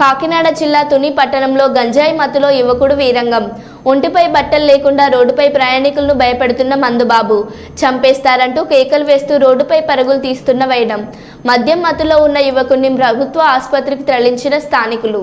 కాకినాడ జిల్లా తుని పట్టణంలో గంజాయి మత్తులో యువకుడు వీరంగం. ఒంటిపై బట్టలు లేకుండా రోడ్డుపై ప్రయాణికులను భయపెడుతున్న మందుబాబు. చంపేస్తారంటూ కేకలు వేస్తూ రోడ్డుపై పరుగులు తీస్తున్న వైడం మద్యం మత్తులో ఉన్న యువకుడిని ప్రభుత్వ ఆసుపత్రికి తరలించిన స్థానికులు.